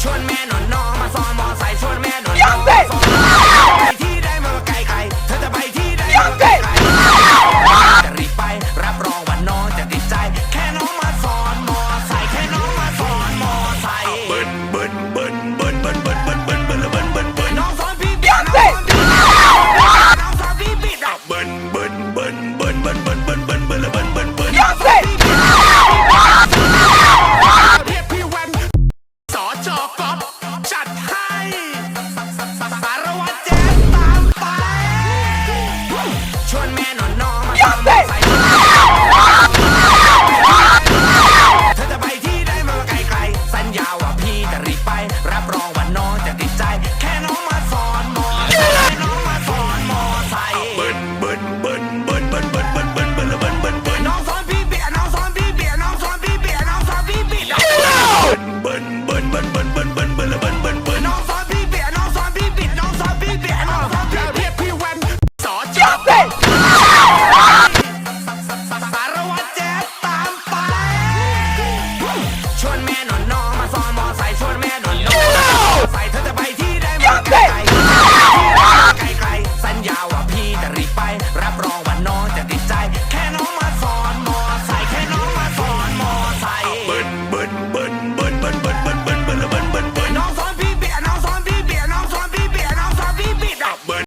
Tron Man หยุดสิน้องสอนพี่เปียน้องสอนพี่เปียน้องสอนพี่เปียน้องสอนพี่เปีย